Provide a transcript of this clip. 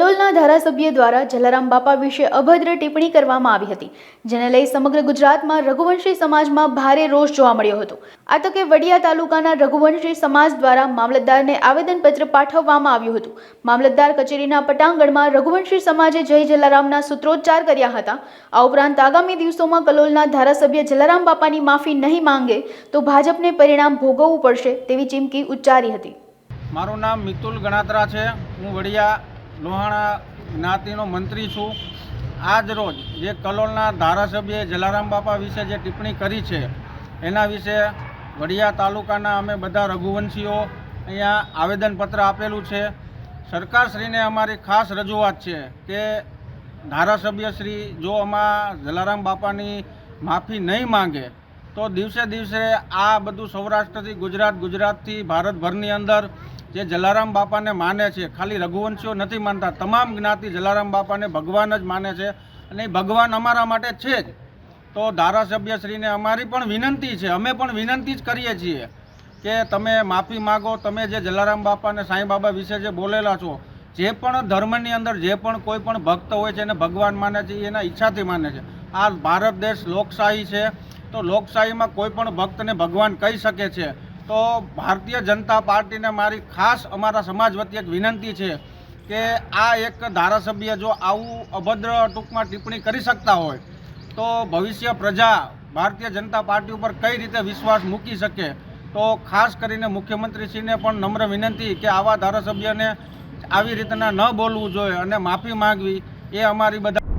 કલોલના ધારાસભ્ય દ્વારા જલારામ બાપા વિશે અભદ્ર ટિપ્પણી કરવામાં આવી હતી, જેને લઈ સમગ્ર ગુજરાતમાં રઘુવંશી સમાજમાં ભારે રોષ જોવા મળ્યો હતો. આ તકે વડિયા તાલુકાના રઘુવંશી સમાજ દ્વારા મામલતદારને આવેદનપત્ર પાઠવવામાં આવ્યું હતું. મામલતદાર કચેરીના પટાંગણમાં રઘુવંશી સમાજે જય જલારામના સૂત્રોચ્ચાર કર્યા હતા. આ ઉપરાંત આગામી દિવસોમાં કલોલના ધારાસભ્ય જલારામ બાપાની માફી નહીં માંગે તો ભાજપને પરિણામ ભોગવવું પડશે તેવી ચીમકી ઉચ્ચારી હતી. મારું નામ મિતુલ ગણાત્રા છે. હું વડિયા લોહાણા જ્ઞાતિનો મંત્રી છું. આજ રોજ જે કલોલના ધારાસભ્યએ જલારામ બાપા વિશે જે ટિપ્પણી કરી છે, એના વિશે વડિયા તાલુકાના અમે બધા રઘુવંશીઓ અહીંયા આવેદનપત્ર આપેલું છે. સરકારશ્રીને અમારી ખાસ રજૂઆત છે કે ધારાસભ્યશ્રી જો આમાં જલારામ બાપાની માફી નહીં માંગે, તો દિવસે દિવસે આ બધું સૌરાષ્ટ્રથી ગુજરાત, ગુજરાતથી ભારતભરની અંદર જે જલારામ બાપાને માને છે, ખાલી રઘુવંશીઓ નથી માનતા, તમામ જ્ઞાતિ જલારામ બાપાને ભગવાન જ માને છે અને ભગવાન અમારા માટે છે જ. તો ધારાસભ્યશ્રીને અમારી પણ વિનંતી છે, અમે પણ વિનંતી જ કરીએ છીએ કે તમે માફી માગો, તમે જે જલારામ બાપા અને સાંઈ બાબા વિશે જે બોલેલા છો, જે પણ ધર્મની અંદર જે પણ કોઈ પણ ભક્ત હોય છે એને ભગવાન માને છે એના ઈચ્છાથી માને છે. આ ભારત દેશ લોકશાહી છે, તો લોકશાહીમાં કોઈ પણ ભક્તને ભગવાન કહી શકે છે. તો ભારતીય જનતા પાર્ટીને મારી ખાસ અમારા સમાજ વતી એક વિનંતી છે કે આ એક ધારાસભ્ય જો આવું અભદ્ર ટૂંકમાં ટિપ્પણી કરી શકતા હોય, તો ભવિષ્ય પ્રજા ભારતીય જનતા પાર્ટી ઉપર કઈ રીતે વિશ્વાસ મૂકી શકે? તો ખાસ કરીને મુખ્યમંત્રીશ્રીને પણ નમ્ર વિનંતી કે આવા ધારાસભ્યને આવી રીતના ન બોલવું જોઈએ અને માફી માંગવી એ અમારી બધા